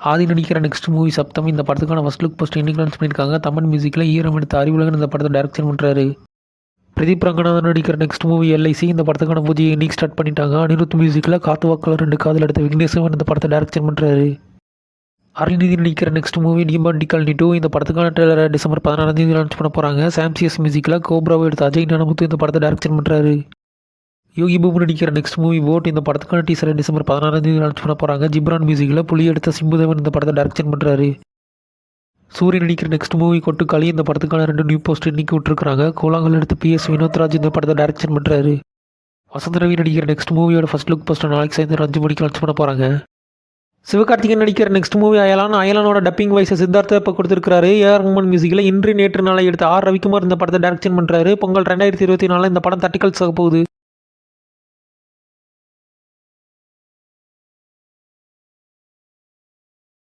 ஆதி நடிக்கிற next movie சப்தம். இந்த படத்துக்கான ஃபஸ்ட் லுக் போஸ்ட் இன்னைக்கு லான்ச் பண்ணியிருக்காங்க. தமிழ் மியூசிக்கில் ஈரம் எடுத்த அறிவுலகன் இந்த படத்தை டைரக்ஷன் பண்ணுறாரு பிரதீப் ரங்கநாதன் நடிக்கிற நெக்ஸ்ட் மூவி எல்ஐசி இந்த படத்துக்கான பூஜையை இன்னைக்கு ஸ்டார்ட் பண்ணிட்டாங்க. அனிருத் மியூசிக்கில் காத்து வாக்கில் ரெண்டு காதல் எடுத்த விக்னேஸ்வரன் இந்த படத்தை டைரக்ஷன் பண்ணுறாரு அருள்நிதி நடிக்கிற next movie Demonte colony two இந்த படத்துக்கான ட்ரெய்லரை டிசம்பர் பதினாறாம் தேதி லான்ச் பண்ண போகிறாங்க சாம்சிஎஸ் மியூசிக்கில் கோப்ராவை எடுத்த அஜய் நனமுத்து இந்த படத்தை டைரக்ஷன் பண்ணுறாரு யோகி பாபு நடிக்கிற நெக்ஸ்ட் மூவி ஓட் இந்த படத்துக்கான டீசரை டிசம்பர் பதினாறாம் தேதி லான்ச் பண்ண போகிறாங்க ஜிப்ரான் மியூசிக்கில் புலி எடுத்த சிம்புதேவன் இந்த படத்தை டைரக்ஷன் பண்ணுறாரு சூரியன் நடிக்கிற நெக்ஸ்ட் மூவி கொட்டுக்காளி இந்த படத்துக்கான ரெண்டு நியூ போஸ்ட் இன்னைக்கு விட்டுருக்காங்க கோலாங்கல் எடுத்து பிஎஸ் வினோத்ராஜ் இந்த படத்தை டைரக்ஷன் பண்ணுறாரு வசந்த ரவி நடிக்கிற நெக்ஸ்ட் மூவியோட ஃபர்ஸ்ட் லுக் போஸ்ட்டை நாளைக்கு சேர்ந்து அஞ்சு மணிக்கு லான்ச் பண்ண போகிறாங்க சிவகார்த்திகன் நடிக்கிற நெக்ஸ்ட் மூவி அயலான் அயலானோட டப்பிங் வாய்ஸை சித்தார்த்த இப்போ கொடுத்துருக்காரு ஏஆர் ரஹ்மான் மியூசிக்கில் இன்று நேற்று நாளை எடுத்த ஆர் ரவிக்குமார் இந்த படத்தை டைரக்ஷன் பண்ணுறாரு பொங்கல் ரெண்டாயிரத்தி இருபத்தி நாலில் இந்த படம் தட்டிக்கல் போகுது.